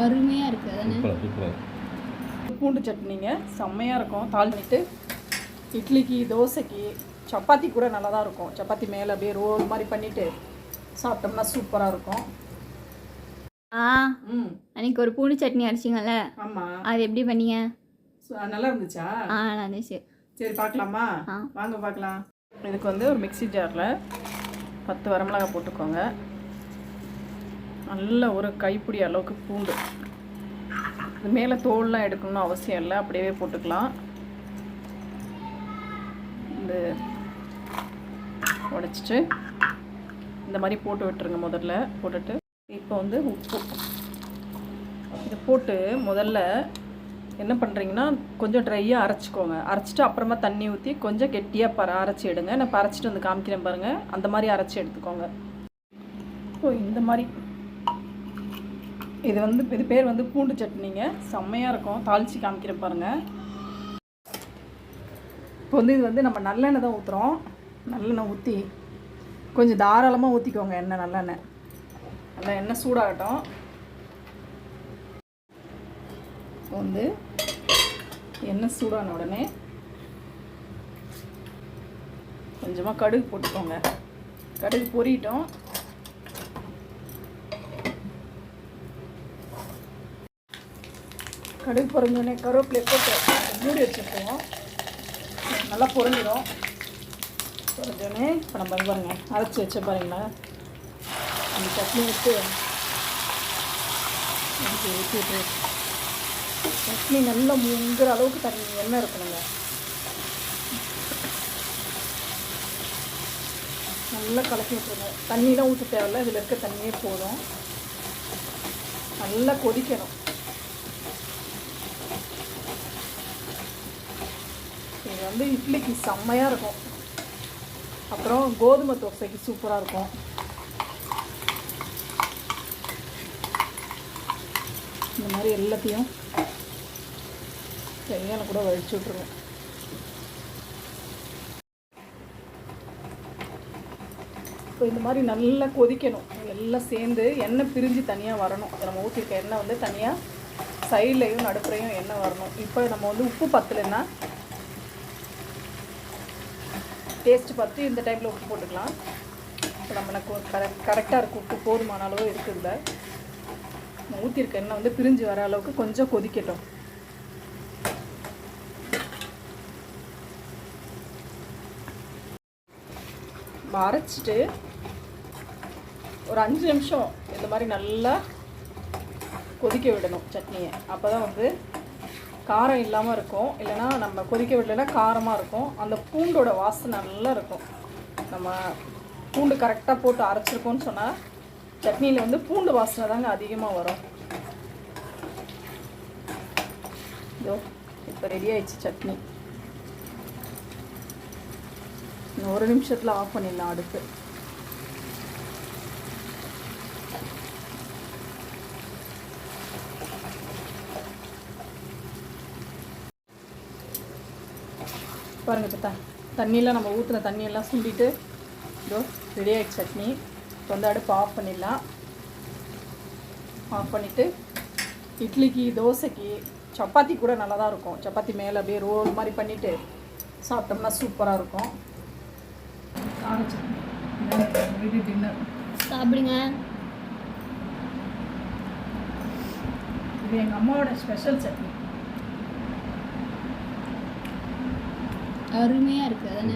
அருமையாக இருக்குது அதானே பூண்டு சட்னிங்க செம்மையாக இருக்கும். தாளிட்டு இட்லிக்கு தோசைக்கு சப்பாத்தி கூட நல்லா தான் இருக்கும். சப்பாத்தி மேலே அப்படியே ரோல் மாதிரி பண்ணிவிட்டு சாப்பிட்டோம்னா சூப்பராக இருக்கும். ஆ ம். அன்னைக்கு ஒரு பூண்டு சட்னி அடிச்சிங்கல்ல ஆமாம் அது எப்படி பண்ணீங்க? நல்லா இருந்துச்சா? ஆ நல்லா இருந்துச்சு. சரி பார்க்கலாமா? ஆ. வாங்க பார்க்கலாம். இதுக்கு வந்து ஒரு மிக்ஸி ஜாரில் பத்து வரமிளகா போட்டுக்கோங்க. நல்ல ஒரு கைப்பிடி அளவுக்கு பூண்டு. இது மேலே தோல்லாம் எடுக்கணும்னு அவசியம் இல்லை. அப்படியே போட்டுக்கலாம். இந்த உடச்சிட்டு இந்த மாதிரி போட்டு விட்டுருங்க முதல்ல. போட்டுட்டு இப்போ வந்து உப்பு. இதை போட்டு முதல்ல என்ன பண்ணுறீங்கன்னா கொஞ்சம் ட்ரையாக அரைச்சிக்கோங்க. அரைச்சிட்டு அப்புறமா தண்ணி ஊற்றி கொஞ்சம் கெட்டியாக பற அரைச்சி எடுங்க. நான் இப்போ அரைச்சிட்டு வந்து காமிக்கிறேன் பாருங்கள் அந்த மாதிரி அரைச்சி எடுத்துக்கோங்க. இப்போ இந்த மாதிரி இது வந்து இது பேர் வந்து பூண்டு சட்னிங்க. செம்மையாக இருக்கும். தாளித்து காமிக்கிறேன் பாருங்கள் இப்போ வந்து இது வந்து நம்ம நல்லெண்ணெய் தான் ஊற்றுறோம் நல்லெண்ணெய் ஊற்றி கொஞ்சம் தாராளமாக ஊற்றிக்கோங்க எண்ணெய் நல்லெண்ணெய். நல்லா எண்ணெய் சூடாகட்டும். இப்போ வந்து எண்ணெய் சூடான உடனே கொஞ்சமாக கடுகு போட்டுக்கோங்க. கடுகு பொரியட்டும் கடுகு பொரிஞ்சோடனே கருவேப்பிலையை போட்டு மூடி வச்சுருக்கோம். நல்லா பொறஞ்சிடும் பொரிஞ்சோடனே இப்போ நம்ம இது பாருங்க அரைச்சி வச்ச பாருங்களேன் அந்த சட்னி விட்டு ஊற்றிட்டு சட்னி நல்லா முங்குற அளவுக்கு தண்ணி எண்ணெய் இருக்கணுங்க. நல்லா கலக்கி விட்டுருங்க. தண்ணிலாம் ஊற்ற தேவையில்ல இதில் இருக்க தண்ணியே போதும். நல்லா கொதிக்கணும் இது வந்து இட்லிக்கு செம்மையாக இருக்கும். அப்புறம் கோதுமை தோசைக்கு சூப்பராக இருக்கும். இந்த மாதிரி எல்லாத்தையும் கையால் கூட வழிச்சு விட்ருவோம் இப்போ இந்த மாதிரி நல்லா கொதிக்கணும். எல்லாம் சேர்ந்து எண்ணெய் பிரிஞ்சு தனியாக வரணும். இப்ப நம்ம ஊற்றிருக்க எண்ணெய் வந்து தனியாக சைட்லேயும் நடுப்புறையும் எண்ணெய் வரணும். இப்போ நம்ம வந்து உப்பு பத்தலைன்னா டேஸ்ட்டு பார்த்து இந்த டைமில் உப்பு போட்டுக்கலாம். இப்போ நம்மளுக்கு எனக்கு கரெக்ட் கரெக்டாக இருக்கும் உப்பு போதுமான அளவு இருக்குதுல நம்ம ஊற்றிருக்க எண்ணெய் வந்து பிரிஞ்சு வர அளவுக்கு கொஞ்சம் கொதிக்கட்டும். அரைச்சிட்டு ஒரு அஞ்சு நிமிஷம் இந்த மாதிரி நல்லா கொதிக்க விடணும் சட்னியை. அப்போ தான் வந்து காரம் இல்லாமல் இருக்கும். இல்லைன்னா நம்ம கொதிக்க விடலைன்னா காரமாக இருக்கும். அந்த பூண்டோட வாசனை நல்லா இருக்கும். நம்ம பூண்டு கரெக்டாக போட்டு அரைச்சிருக்கோம்னு சொன்னால் சட்னியில் வந்து பூண்டு வாசனை தாங்க அதிகமாக வரும். இதோ இப்போ ரெடி ஆயிடுச்சு சட்னி. இன்னும் ஒரு நிமிஷத்தில் ஆஃப் பண்ணிடலாம் அடுப்பு. பாருங்க த தண்ணியெல்லாம் நம்ம ஊற்றின தண்ணியெல்லாம் சுண்டிட்டு இதோ ரெடி சட்னி. இப்போ வந்து அடுப்பு ஆஃப் பண்ணிடலாம். ஆஃப் பண்ணிவிட்டு இட்லிக்கு தோசைக்கு சப்பாத்தி கூட நல்லா தான் இருக்கும். சப்பாத்தி மேலே அப்படியே ரோல் மாதிரி பண்ணிவிட்டு சாப்பிட்டோம்னா சூப்பராக இருக்கும். டின்னர் சாப்பிடுங்க. இது எங்கள் அம்மாவோட ஸ்பெஷல் சட்னி. அருமையாக இருக்குது அதானே?